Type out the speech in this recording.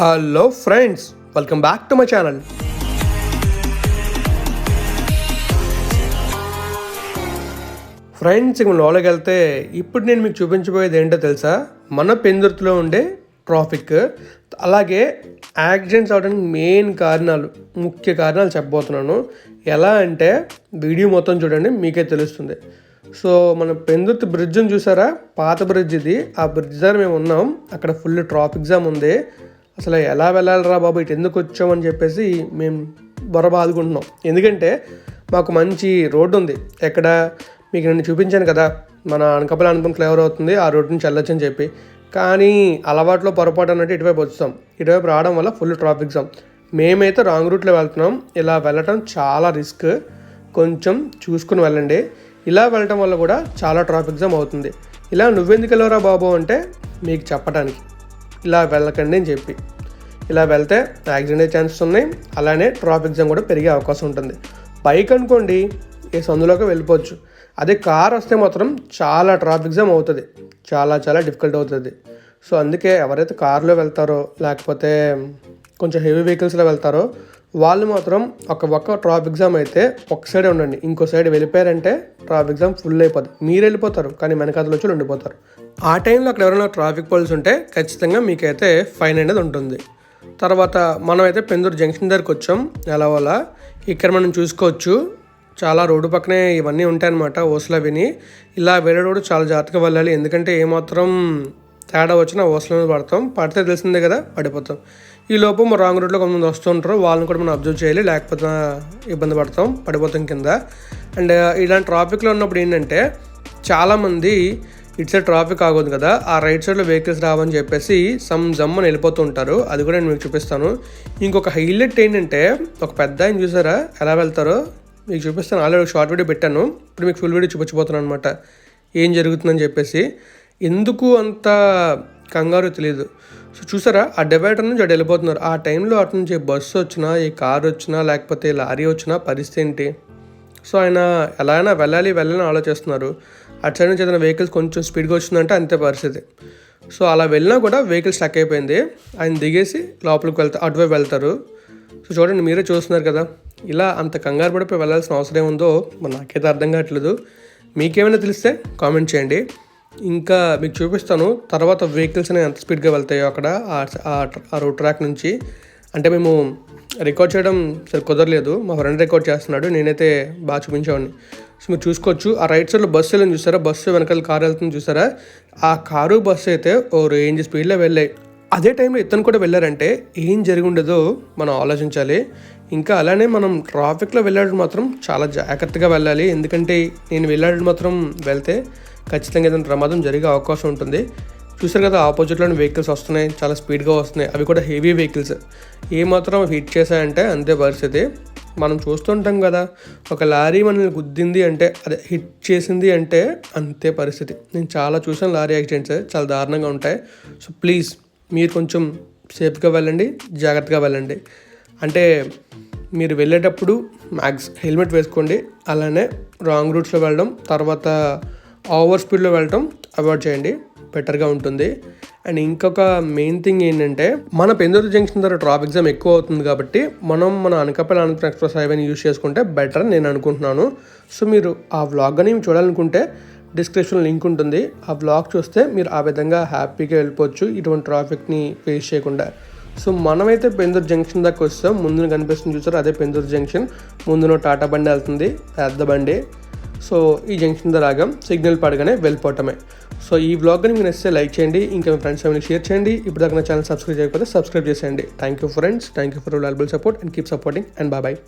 Hello friends welcome back to my channel friends ఇక లోపలికి వెళ్తే ఇప్పుడు నేను మీకు చూపించబోయేది ఏంటో తెలుసా? మన పెందుర్తిలో ఉండే ట్రాఫిక్ అలాగే యాక్సిడెంట్స్ అవడానికి మెయిన్ కారణాలు ముఖ్య కారణాలు చెప్పబోతున్నాను. ఎలా అంటే వీడియో మొత్తం చూడండి మీకే తెలుస్తుంది. సో మన పెందుర్తి బ్రిడ్జ్ని చూసారా? పాత బ్రిడ్జ్ ఇది. ఆ బ్రిడ్జ్ దగ్గర మేము ఉన్నాం. అక్కడ ఫుల్ ట్రాఫిక్ జామ్ ఉంది. అసలు ఎలా వెళ్ళాలిరా బాబు ఇటు ఎందుకు వచ్చామని చెప్పేసి మేము బొరబాదుకుంటున్నాం ఎందుకంటే మాకు మంచి రోడ్డు ఉంది. ఎక్కడ మీకు నేను చూపించాను కదా మన అనకపల్లి అనుకుని ఫ్లేవర్ అవుతుంది ఆ రోడ్డు నుంచి వెళ్ళొచ్చు అని చెప్పి. కానీ అలవాట్లో పొరపాటు అన్నట్టు ఇటువైపు వచ్చాం ఇటువైపు రావడం వల్ల ఫుల్ ట్రాఫిక్ జామ్. మేమైతే రాంగ్ రూట్లో వెళ్తున్నాం. ఇలా వెళ్ళటం చాలా రిస్క్. కొంచెం చూసుకుని వెళ్ళండి. ఇలా వెళ్ళటం వల్ల కూడా చాలా ట్రాఫిక్ జామ్ అవుతుంది. ఇలా నువ్వెందుకు వెళ్ళవరా బాబు అంటే మీకు చెప్పడానికి ఇలా వెళ్ళకండి అని చెప్పి. ఇలా వెళ్తే యాక్సిడెంట్ అయ్యే ఛాన్సెస్ ఉన్నాయి. అలానే ట్రాఫిక్ జామ్ కూడా పెరిగే అవకాశం ఉంటుంది. బైక్ అనుకోండి ఈ సందులోకి వెళ్ళిపోవచ్చు. అదే కార్ వస్తే మాత్రం చాలా ట్రాఫిక్ జామ్ అవుతుంది. చాలా చాలా డిఫికల్ట్ అవుతుంది. సో అందుకే ఎవరైతే కారులో వెళ్తారో లేకపోతే కొంచెం హెవీ వెహికల్స్లో వెళ్తారో వాళ్ళు మాత్రం ఒక ఒక్క ట్రాఫిక్ జామ్ అయితే ఒక సైడే ఉండండి. ఇంకో సైడ్ వెళ్ళిపోయారంటే ట్రాఫిక్ జామ్ ఫుల్ అయిపోతుంది మీరు వెళ్ళిపోతారు కానీ వెనకాతలు వచ్చి ఉండిపోతారు. ఆ టైంలో అక్కడ ఎవరైనా ట్రాఫిక్ పోల్స్ ఉంటే ఖచ్చితంగా మీకైతే ఫైన్ అనేది ఉంటుంది. తర్వాత మనం అయితే పెందూరు జంక్షన్ దగ్గరికి వచ్చాం. ఎలా వల్ల ఇక్కడ మనం చూసుకోవచ్చు. చాలా రోడ్డు పక్కనే ఇవన్నీ ఉంటాయన్నమాట ఓసలా విని ఇలా వెళ్ళేటప్పుడు చాలా జాగ్రత్తగా వెళ్ళాలి. ఎందుకంటే ఏమాత్రం తేడా వచ్చినా ఓసలో పడతాం. పడితే తెలిసిందే కదా పడిపోతాం. ఈ లోపు మా రాంగ్ రూట్లో కొంతమంది వస్తుంటారు. వాళ్ళని కూడా మనం అబ్జర్వ్ చేయాలి. లేకపోతే ఇబ్బంది పడతాం. పడిపోతాం కింద. అండ్ ఇలాంటి ట్రాఫిక్లో ఉన్నప్పుడు ఏంటంటే చాలామంది ఇటు సైడ్ ట్రాఫిక్ ఆగదు కదా. ఆ రైట్ సైడ్లో వెహికల్స్ రావని చెప్పేసి సమ్ జమ్ అని వెళ్ళిపోతూ ఉంటారు. అది కూడా నేను మీకు చూపిస్తాను. ఇంకొక హైలైట్ ఏంటంటే ఒక పెద్ద ఆయన చూసారా? ఎలా వెళ్తారో? మీకు చూపిస్తాను. ఆల్రెడీ ఒక షార్ట్ వీడియో పెట్టాను. ఇప్పుడు మీకు ఫుల్ వీడియో చూపించబోతున్నాను అనమాట ఏం జరుగుతుందని చెప్పేసి. ఎందుకు అంత కంగారు తెలియదు సో చూసారా? ఆ డివైడర్ నుంచి అటు వెళ్ళిపోతున్నారు. ఆ టైంలో అటు నుంచి బస్సు వచ్చినా ఈ కార్ వచ్చినా లేకపోతే లారీ వచ్చినా పరిస్థితి ఏంటి? సో ఆయన ఎలా అయినా వెళ్ళాలి వెళ్ళాలని ఆలోచిస్తున్నారు. అటు సైడ్ నుంచి ఏదైనా వెహికల్స్ కొంచెం స్పీడ్గా వచ్చిందంటే అంతే పరిస్థితి. సో అలా వెళ్ళినా కూడా వెహికల్ స్టక్ అయిపోయింది. ఆయన దిగేసి లోపలికి వెళ్తా అటువైపు వెళ్తారు. సో చూడండి మీరే చూస్తున్నారు కదా? ఇలా అంత కంగారు పడిపోయి వెళ్ళాల్సిన అవసరం ఏముందో మరి నాకైతే అర్థం కావట్లేదు. మీకేమైనా తెలిస్తే కామెంట్ చేయండి. ఇంకా మీకు చూపిస్తాను. తర్వాత వెహికల్స్ అనేవి ఎంత స్పీడ్గా వెళ్తాయో అక్కడ. ఆ- రోడ్ ట్రాక్ నుంచి. అంటే మేము రికార్డ్ చేయడం సరే కుదరలేదు. మా ఫ్రెండ్ రికార్డ్ చేస్తున్నాడు. నేనైతే బాగా చూపించేవాడిని. సో మీరు చూసుకోవచ్చు. ఆ రైట్ సైడ్లో బస్సు వెళ్ళని చూసారా? బస్సు వెనకాల కారు వెళ్తుంది చూసారా? ఆ కారు బస్సు అయితే ఓ రేంజ్ స్పీడ్లో వెళ్ళాయి. అదే టైంలో ఇతను కూడా వెళ్ళారంటే ఏం జరిగి ఉండదో మనం ఆలోచించాలి. ఇంకా అలానే మనం ట్రాఫిక్లో వెళ్ళాడు మాత్రం చాలా జాగ్రత్తగా వెళ్ళాలి. ఎందుకంటే నేను వెళ్ళేటప్పుడు మాత్రం వెళ్తే ఖచ్చితంగా ఏదైనా ప్రమాదం జరిగే అవకాశం ఉంటుంది. చూసారు కదా ఆపోజిట్లోని వెహికల్స్ వస్తున్నాయి చాలా స్పీడ్గా వస్తున్నాయి. అవి కూడా హెవీ వెహికల్స్. ఏ మాత్రం హిట్ చేశాయంటే అంతే పరిస్థితి. మనం చూస్తుంటాం కదా ఒక లారీ మనల్ని గుద్దింది అంటే అదే హిట్ చేసింది అంటే అంతే పరిస్థితి. నేను చాలా చూసాను లారీ యాక్సిడెంట్స్ చాలా దారుణంగా ఉంటాయి. సో ప్లీజ్ మీరు కొంచెం సేఫ్గా వెళ్ళండి జాగ్రత్తగా వెళ్ళండి. అంటే మీరు వెళ్ళేటప్పుడు మ్యాక్స్ హెల్మెట్ వేసుకోండి అలానే రాంగ్ రూట్స్లో వెళ్ళడం తర్వాత ఓవర్ స్పీడ్లో వెళ్ళటం అవాయిడ్ చేయండి. బెటర్గా ఉంటుంది. అండ్ ఇంకొక మెయిన్ థింగ్ ఏంటంటే మన పెందూరు జంక్షన్ దగ్గర ట్రాఫిక్ జామ్ ఎక్కువ అవుతుంది కాబట్టి మనం మన అనకాపల్లి అనంతరం ఎక్స్ప్రెస్ హైవేని యూజ్ చేసుకుంటే బెటర్ అని నేను అనుకుంటున్నాను. సో మీరు ఆ వ్లాగ్ చూడాలనుకుంటే డిస్క్రిప్షన్ లింక్ ఉంటుంది. ఆ వ్లాగ్ చూస్తే మీరు ఆ విధంగా హ్యాపీగా వెళ్ళిపోవచ్చు ఇటువంటి ట్రాఫిక్ని ఫేస్ చేయకుండా. సో మనమైతే పెందూరు జంక్షన్ దాకా వస్తాం. ముందున కనిపిస్తుంది చూసారు అదే పెందూరు జంక్షన్. ముందున టాటా బండి వెళ్తుంది. పెద్ద బండి. సో ఈ జంక్షన్ దగ్గర ఆగాం సిగ్నల్ పడగానే వెళ్ళిపోవటమే సో ఈ బ్లాగ్ని మీకు నచ్చితే లైక్ చేయండి ఇంకా మీ ఫ్రెండ్స్ ఫ్యామిలీ షేర్ చేయండి. ఇప్పుడు దాకా నా ఛానల్ సబ్స్క్రైబ్ చేయకపోతే సబ్స్క్రైబ్ చేసేయండి. Thank you friends thank you for valuable support and keep supporting and bye